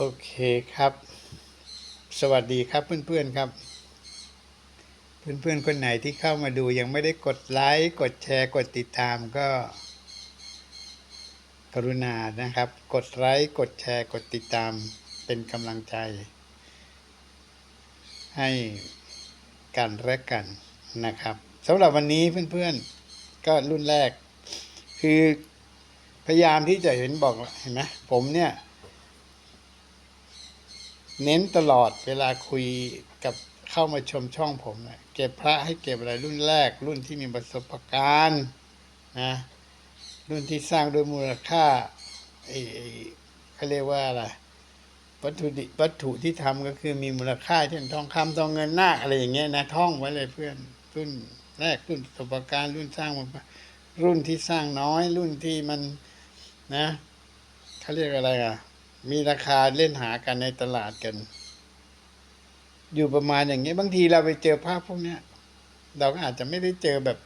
โอเคครับ สวัสดีครับเพื่อนๆครับ เพื่อนๆคนไหนที่เข้ามาดูยังไม่ได้กดไลค์กดแชร์กดติดตามก็ กรุณานะครับ กดไลค์กดแชร์กดติดตามเป็นกำลังใจ ให้กันและกันนะครับสำหรับวันนี้เพื่อนๆก็รุ่นแรก คือพยายามที่จะเห็นบอกเห็นไหมผมเนี่ย เน้นตลอดเวลาคุยกับเข้ามาชมช่องผมเนี่ยเก็บพระให้เก็บอะไรรุ่นแรก รุ่นที่มีประสบการณ์นะรุ่นที่สร้างด้วยมูลค่าไอ้เขาเรียกว่าอะไรวัตถุดิวัตถุที่ทำก็คือมีมูลค่าเช่นทองคำทองเงินนาคอะไรอย่างเงี้ยนะท่องไว้เลยเพื่อนรุ่นแรกรุ่นประสบการณ์รุ่นสร้างมารุ่นที่สร้างน้อย รุ่นที่มันนะเขาเรียกอะไรอะ มีราคาเล่นหากันในตลาดกัน อยู่ประมาณอย่างเงี้ยบางทีเราไปเจอภาพพวกเนี้ย เราก็อาจจะไม่ได้เจอแบบ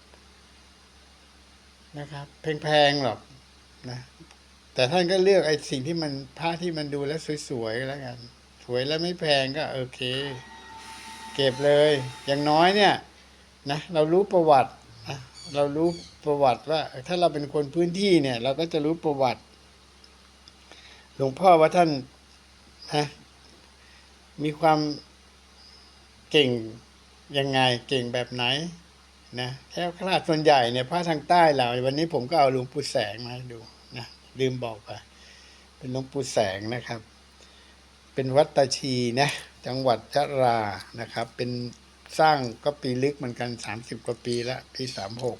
นะครับแพงๆหรอกนะ แต่ท่านก็เลือกไอ้สิ่งที่มันผ้าที่มันดูแล้วสวยๆแล้วกัน สวยแล้วไม่แพงก็โอเค เก็บเลย อย่างน้อยเนี่ยนะเรารู้ประวัตินะเรารู้ประวัติว่า ถ้าเราเป็นคนพื้นที่เนี่ย เราก็จะรู้ประวัติ หลวงพ่อว่าท่านนะมีความเก่งยังไงเก่งแบบไหนนะแค่คลาดส่วนใหญ่เนี่ยพระทางใต้เราวันนี้ผมก็เอาหลวงปู่แสงมาดูนะลืมบอกไปเป็นหลวงปู่แสงนะครับ เป็นวัดตาชีนะจังหวัดชะรานะครับ เป็นสร้างก็ปีลึกเหมือนกันสามสิบกว่าปีละปีสามหก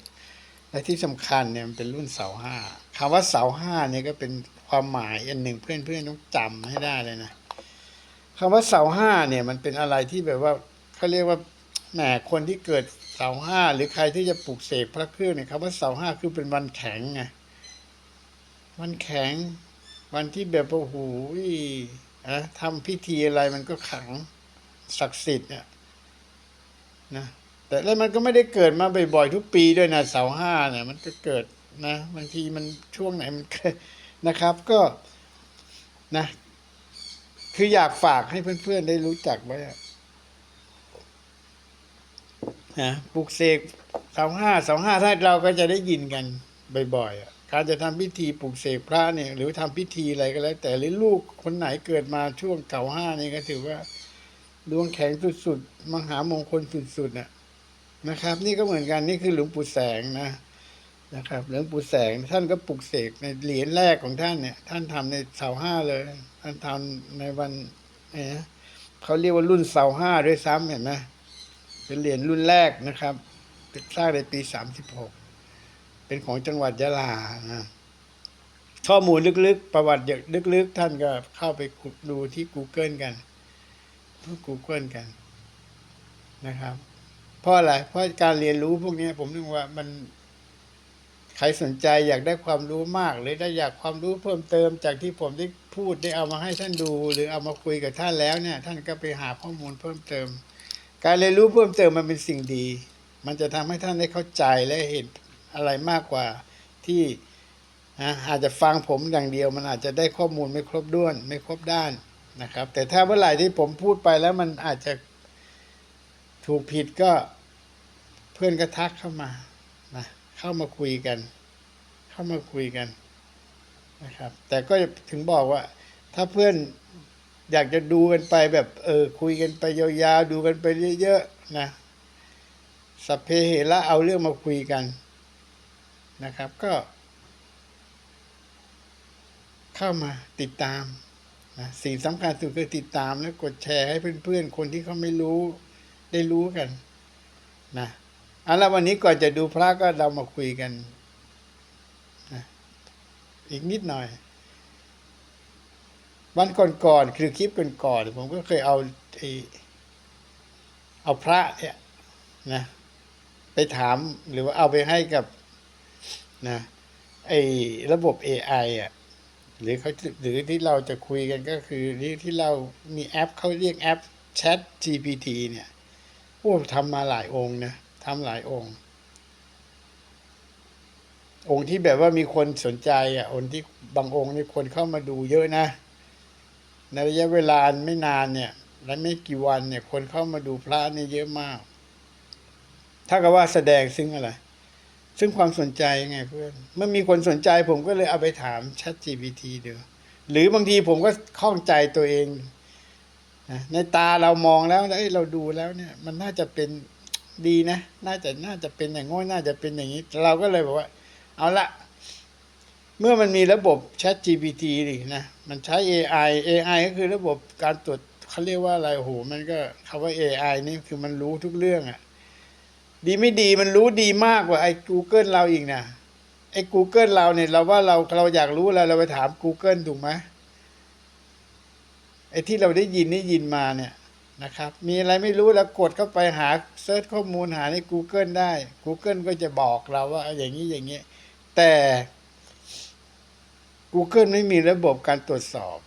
และที่สำคัญเนี่ยมันเป็นรุ่นเสาห้าคำว่าเสาห้าเนี่ยก็เป็น ความหมายอันหนึ่งเพื่อนเพื่อนๆต้องจำให้ได้เลยนะคำว่าเสาห้าเนี่ยมันเป็นอะไรที่แบบว่าเขาเรียกว่าแหมคนที่เกิดเสาห้าหรือใครที่จะปลูกเสกพระเครื่องเนี่ยคำว่าเสาห้าคือเป็นวันแข็งไงวันแข็ง วันที่แบบโอ้โหอะทำพิธีอะไรมันก็ขังศักดิ์สิทธิ์เนี่ยนะแต่แล้วมันก็ไม่ได้เกิดมาบ่อยๆทุกปีด้วยนะเสาห้าเนี่ย มันก็เกิดนะบางทีมันช่วงไหนมันเนะครับก็นะคืออยากฝากให้เพื่อนๆได้รู้จักไว้อะนะปลุกเสกเสาห้าเสาห้าถ้าเราก็จะได้ยินกันบ่อยๆการจะทำพิธีปลุกเสกพระเนี่ย หรือทำพิธีอะไรก็แล้ว แต่หรือลูกคนไหนเกิดมาช่วงเก่าห้านี่ก็ถือว่า ดวงแข็งสุดๆมหามงคลสุดๆน่ะนะครับ นี่ก็เหมือนกันนี่คือหลวงปู่แสงนะ นะครับหลวงปู่แสงท่านก็ปลุกเสกในเหรียญแรกของท่านเนี่ย ท่านทำในเสาห้าเลย ท่านทำในวันเนี่ยเขาเรียกว่ารุ่นเสาห้าด้วยซ้ำเห็นไหมเป็นเหรียญรุ่นแรกนะครับสร้างในปีสามสิบหกเป็นของจังหวัดยะลานะข้อมูลลึกๆ ประวัติลึกๆ ท่านก็เข้าไปขุดดูที่ Google กันพวก Google กันนะครับ เพราะอะไรเพราะการเรียนรู้พวกนี้ผมนึกว่ามัน ใครสนใจอยากได้ความรู้มาก หรือได้อยากความรู้เพิ่มเติมจากที่ผมได้พูดได้เอามาให้ท่านดู หรือเอามาคุยกับท่านแล้วเนี่ย ท่านก็ไปหาข้อมูลเพิ่มเติม การเรียนรู้เพิ่มเติมมันเป็นสิ่งดี มันจะทำให้ท่านได้เข้าใจและเห็นอะไรมากกว่าที่นะอาจจะฟังผมอย่างเดียว มันอาจจะได้ข้อมูลไม่ครบด้วน ไม่ครบด้านนะครับ แต่ถ้าเมื่อไหร่ที่ผมพูดไปแล้วมันอาจจะถูกผิดก็เพื่อนก็ทักเข้ามานะ เข้ามาคุยกัน เข้ามาคุยกันนะครับ แต่ก็ถึงบอกว่า ถ้าเพื่อนอยากจะดูกันไปแบบเออคุยกันไปยาวๆดูกันไปเยอะๆนะสัพเพเหระเอาเรื่องมาคุยกันนะครับ ก็ เข้ามาติดตามนะสิ่งสำคัญสุดคือติดตามและกดแชร์ให้เพื่อนๆ คนที่เขาไม่รู้ได้รู้กันนะ เอาละวันนี้ก่อนจะดูพระก็เรามาคุยกัน อีกนิดหน่อย วันก่อนๆคือคลิปก่อนๆผมก็เคยเอาไอเอาพระเนี่ยนะไปถามหรือว่าเอาไปให้กับนะไอ้ระบบ AI อะหรือเขาหรือที่เราจะคุยกันก็คือที่ที่เรามีแอปเขาเรียกแอป Chat GPT เนี่ยโอ้ทำมาหลายองค์นะ ทำหลายองค์ องค์ที่แบบว่ามีคนสนใจอะองค์ที่บางองค์นี่คนเข้ามาดูเยอะนะ ในระยะเวลาไม่นานเนี่ย และไม่กี่วันเนี่ย คนเข้ามาดูพระเนี่ยเยอะมาก ถ้ากับว่าแสดงซึ่งอะไร ซึ่งความสนใจไงเพื่อน เมื่อมีคนสนใจผมก็เลยเอาไปถาม Chat GPT ดูหรือบางทีผมก็ข้องใจตัวเองในตาเรามองแล้วเอ้ยเราดูแล้วเนี่ย มันน่าจะเป็น ดีนะ น่าจะน่าจะเป็นอย่างง้อยน่าจะเป็นอย่างนี้ เราก็เลยบอกว่า เอาละเมื่อมันมีระบบ Chat GPT นี่นะมันใช้ AI AI ก็คือระบบการตรวจเขาเรียกว่าอะไรโอ้โหมันก็คำว่า AI นี่คือมันรู้ทุกเรื่องอะดีไม่ดีมันรู้ดีมากกว่าไอ้ Google เราอีกนะไอ้ Google เราเนี่ยเราว่าเราเราอยากรู้อะไรเราไปถาม Google ถูกไหมไอ้ที่เราได้ยินได้ยินมาเนี่ย นะครับ มีอะไรไม่รู้แล้วกดเข้าไปหาเซิร์ชข้อมูลหาใน Google ได้ Google ก็จะบอกเราว่าอย่างนี้อย่างนี้ แต่ Google ไม่มีระบบการตรวจสอบ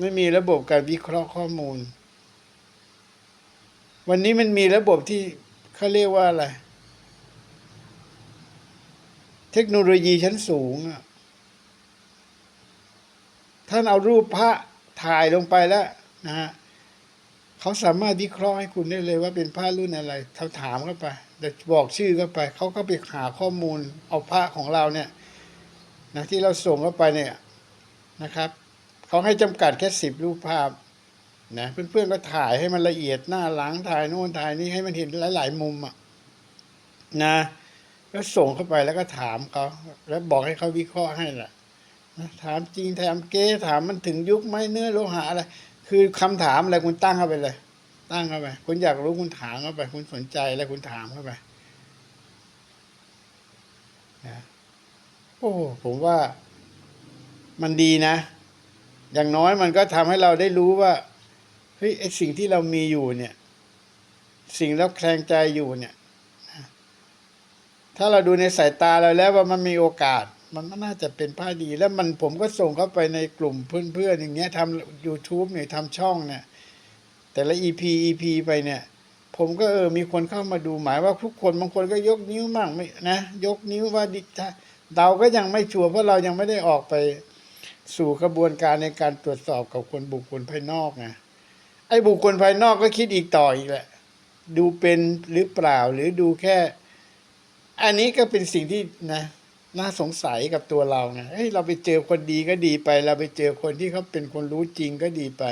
ไม่มีระบบการวิเคราะห์ข้อมูล วันนี้มันมีระบบที่เขาเรียกว่าอะไร เทคโนโลยีชั้นสูงท่านเอารูปพระถ่ายลงไปแล้วนะฮะ เขาสามารถวิเคราะห์ให้คุณได้เลยว่าเป็นพระรุ่นอะไรเขาถามเข้าไปแต่บอกชื่อเข้าไป เขาก็ไปหาข้อมูลเอาพระของเราเนี่ยนะที่เราส่งเข้าไปเนี่ยนะครับเขาให้จำกัดแค่สิบรูปภาพนะเพื่อนๆก็ถ่ายให้มันละเอียดหน้าหลังถ่ายโน่นถ่ายนี่ให้มันเห็นหลาย ๆ มุมอะนะก็ส่งเข้าไปแล้วก็ถามเขาแล้วบอกให้เขาวิเคราะห์ให้แหละนะถามจริงถามเก๊ถามมันถึงยุคไหมเนื้อโลหะอะไร คือคำถามอะไรคุณตั้งเข้าไปเลย ตั้งเข้าไปคุณอยากรู้คุณถามเข้าไป คุณสนใจแล้วคุณถามเข้าไปนะโอ้ผมว่ามันดีนะ อย่างน้อยมันก็ทำให้เราได้รู้ว่าเฮ้ยไอสิ่งที่เรามีอยู่เนี่ย สิ่งเราแคลงใจอยู่เนี่ยถ้าเราดูในสายตาเราแล้วว่ามันมีโอกาส มันก็น่าจะเป็นผ้าดีแล้วมันผมก็ส่งเข้าไปในกลุ่มเพื่อนๆอย่างเงี้ยทำ YouTube เนี่ยทำช่องเนี่ย แต่ละ EP EP ไปเนี่ย ผมก็เออมีคนเข้ามาดูหมายว่าทุกคนบางคนก็ยกนิ้วมั่งไม่นะยกนิ้วว่าดิถ้าเราก็ยังไม่ชัวร์เพราะเรายังไม่ได้ออกไปสู่กระบวนการในการตรวจสอบกับคนบุคคลภายนอกไงไอ้บุคคลภายนอกก็คิดอีกต่ออีกแหละ ดูเป็นหรือเปล่าหรือดูแค่ อันนี้ก็เป็นสิ่งที่นะ น่าสงสัยกับตัวเราไงเฮ้ยเราไปเจอคนดีก็ดีไป เราไปเจอคนที่เขาเป็นคนรู้จริงก็ดีไป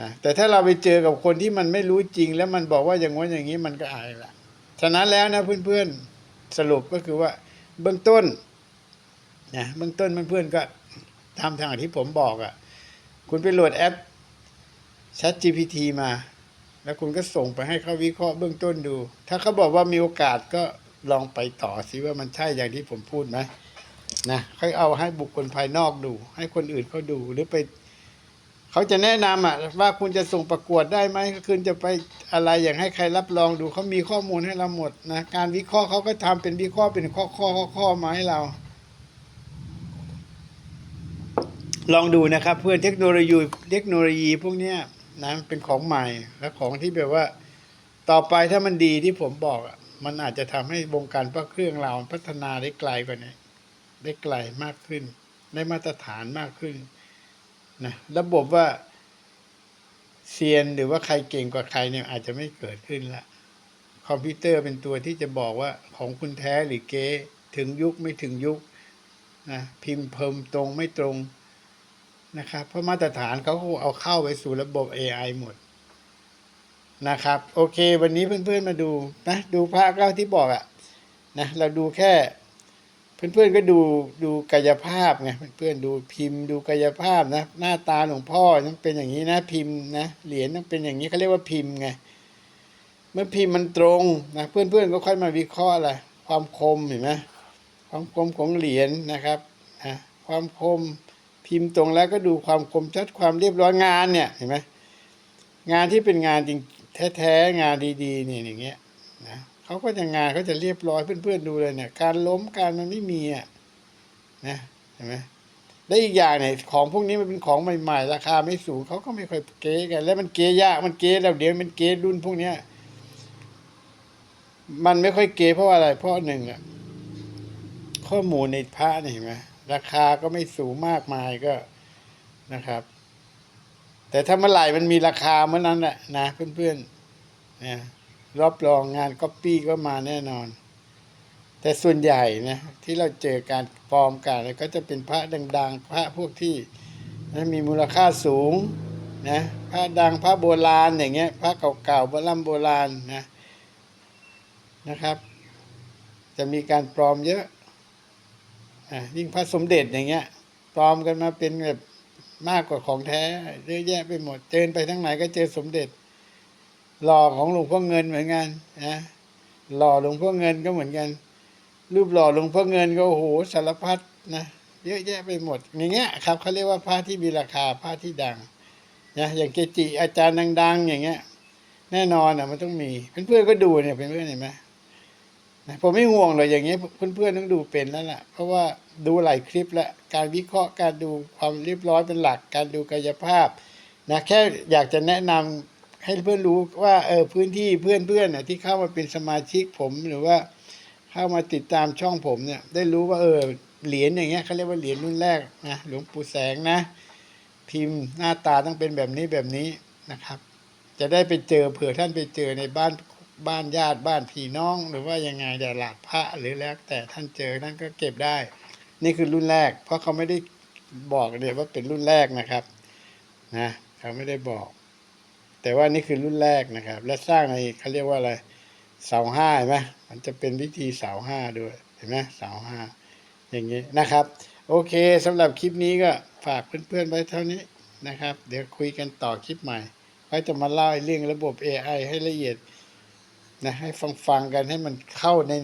นะแต่ถ้าเราไปเจอกับคนที่มันไม่รู้จริง แล้วมันบอกว่าอย่างว่าอย่างนี้มันก็อายละฉะนั้นแล้วนะเพื่อนๆสรุปก็คือว่า เบื้องต้นนะเบื้องต้นเพื่อนๆก็ทำทางที่ผมบอกอะ่ะ คุณไปโหลดแอป Chat GPT มา แล้วคุณก็ส่งไปให้เขาวิเคราะห์เบื้องต้นดู ถ้าเขาบอกว่ามีโอกาสก็ ลองไปต่อสิว่ามันใช่อย่างที่ผมพูดไหมนะค่อยเอาให้บุคคลภายนอกดู ให้คนอื่นเขาดูหรือไปเขาจะแนะนำอะว่าคุณจะส่งประกวดได้ไหมคุณจะไปอะไรอย่างให้ใครรับรองดูเขามีข้อมูลให้เราหมดนะการวิเคราะห์เขาก็ทำเป็นวิเคราะห์เป็นข้อข้อข้อข้อมาให้เรา ลองดูนะครับ เพื่อนเทคโนโลยีเทคโนโลยีพวกเนี้ยนะเป็นของใหม่และของที่แบบว่า ต่อไปถ้ามันดีที่ผมบอกอะ มันอาจจะทำให้วงการพระเครื่องเราพัฒนาได้ไกลกว่านี้ได้ไกลมากขึ้น ได้มาตรฐานมากขึ้นนะระบบว่าเซียนหรือว่าใครเก่งกว่าใครเนี่ยอาจจะไม่เกิดขึ้นละคอมพิวเตอร์เป็นตัวที่จะบอกว่าของคุณแท้หรือเก๊ถึงยุคไม่ถึงยุคนะพิมพ์เพิ่มตรงไม่ตรงนะครับเพราะมาตรฐานเขาเอาเข้าไปสู่ระบบ AI หมด นะครับ โอเค วันนี้เพื่อนๆมาดูนะ ดูภาคเก้าที่บอกอะนะเราดูแค่ เพื่อนๆก็ดูดูกายภาพไงเพื่อนๆดูพิมพ์ ดูกายภาพนะ หน้าตาหลวงพ่อต้องเป็นอย่างนี้นะพิมพ์นะเหรียญต้องเป็นอย่างนี้เขาเรียกว่าพิมพ์ไงเมื่อพิมพ์มันตรงนะเพื่อนๆก็ค่อยมาวิเคราะห์อะไรความคมเห็นไหมความคมของเหรียญนะครับนะความคมพิมพ์ตรงแล้วก็ดูความคมชัดความเรียบร้อยงานเนี่ยเห็นไหมงานที่เป็นงานจริง แท้ๆงานดีๆเนี่ยอย่างเงี้ยนะเขาก็จะงานเขาจะเรียบร้อยเพื่อนๆดูเลยเนี่ย การล้มการมันไม่มีอะนะเห็นไหมและอีกอย่างเนี่ยของพวกนี้มันเป็นของใหม่ๆ ราคาไม่สูงเขาก็ไม่ค่อยเก๊กัน แล้วมันเก๊ยากมันเก๊แล้วเดี๋ยวมันเก๊รุ่นพวกเนี้ยมันไม่ค่อยเก๊เพราะอะไร เพราะหนึ่งอะข้อมูลในพระเนี่ยเห็นไหมราคาก็ไม่สูงมากมายก็นะครับ แต่ถ้าเมื่อไหร่มันมีราคาเมื่อนั้นแหละนะเพื่อนๆนะรับรองงานก๊อปปี้ก็มาแน่นอน แต่ส่วนใหญ่นะที่เราเจอการปลอมกันก็จะเป็นพระดังๆ พระพวกที่นะมีมูลค่าสูงนะพระดังพระโบราณอย่างเงี้ยพระเก่าๆโบราณโบราณนะนะครับ จะมีการปลอมเยอะอะยิ่งพระสมเด็จอย่างเงี้ยปลอมกันมาเป็นแบบ มากกว่าของแท้เยอะแยะไปหมด เจอไปทั้งไหนก็เจอสมเด็จหล่อของหลวงพ่อเงินเหมือนกันนะหล่อหลวงพ่อเงินก็เหมือนกัน รูปหล่อหลวงพ่อเงินก็โอ้โหสารพัดนะเยอะแยะไปหมดอย่างเงี้ยครับเขาเรียกว่าผ้าที่มีราคาผ้าที่ดังนะอย่างเกจิอาจารย์ดัง ๆ อย่างเงี้ย แน่นอนอะมันต้องมีเพื่อนๆก็ดูเนี่ยเพื่อนๆเห็นไหม ผมไม่ห่วงเลยอย่างเงี้ยเพื่อนๆต้องดูเป็นแล้วล่ะ เพราะว่าดูหลายคลิปแล้วการวิเคราะห์การดูความเรียบร้อยเป็นหลัก การดูกายภาพนะแค่อยากจะแนะนำให้เพื่อนรู้ว่าเออพื้นที่เพื่อนๆน่ะที่เข้ามาเป็นสมาชิกผมหรือว่าเข้ามาติดตามช่องผมเนี่ย ได้รู้ว่าเออเหรียญอย่างเงี้ยเขาเรียกว่าเหรียญรุ่นแรกนะหลวงปู่แสงนะ พิมพ์หน้าตาต้องเป็นแบบนี้แบบนี้นะครับ จะได้ไปเจอเผื่อท่านไปเจอในบ้าน บ้านญาติบ้านพี่น้อง หรือว่ายังไงเดี๋ยวหลาดพระหรือแล้วแต่ท่านเจอท่านก็เก็บได้ นี่คือรุ่นแรก เพราะเขาไม่ได้บอกเลยว่าเป็นรุ่นแรกนะครับนะเขาไม่ได้บอก แต่ว่านี่คือรุ่นแรกนะครับ และสร้างในเขาเรียกว่าอะไรเสาห้าเห็นไหมมันจะเป็นวิธีเสาห้าด้วยเห็นไหมเสาห้าอย่างนี้นะครับ โอเคสำหรับคลิปนี้ก็ฝากเพื่อนๆไว้เท่านี้นะครับ เดี๋ยวคุยกันต่อคลิปใหม่ไว้จะมาเล่าเรื่องระบบ AI ให้ละเอียด นะให้ฟังฟังๆกันให้มันเข้าใน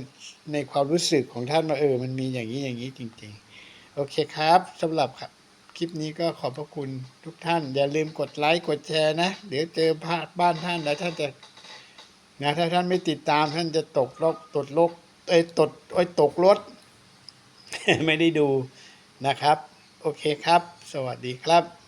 ในความรู้สึกของท่านว่าเออ มันมีอย่างนี้อย่างนี้จริง ๆ โอเคครับสำหรับครับคลิปนี้ก็ขอบพระคุณทุกท่าน อย่าลืมกดไลค์กดแชร์นะ เดี๋ยวเจอพาดบ้านท่านแล้วท่านจะนะถ้าท่านไม่ติดตามท่านจะตกลกตดลกเอ้ยตดเอ้ยตกรถ ไม่ได้ดูนะครับ โอเคครับ สวัสดีครับ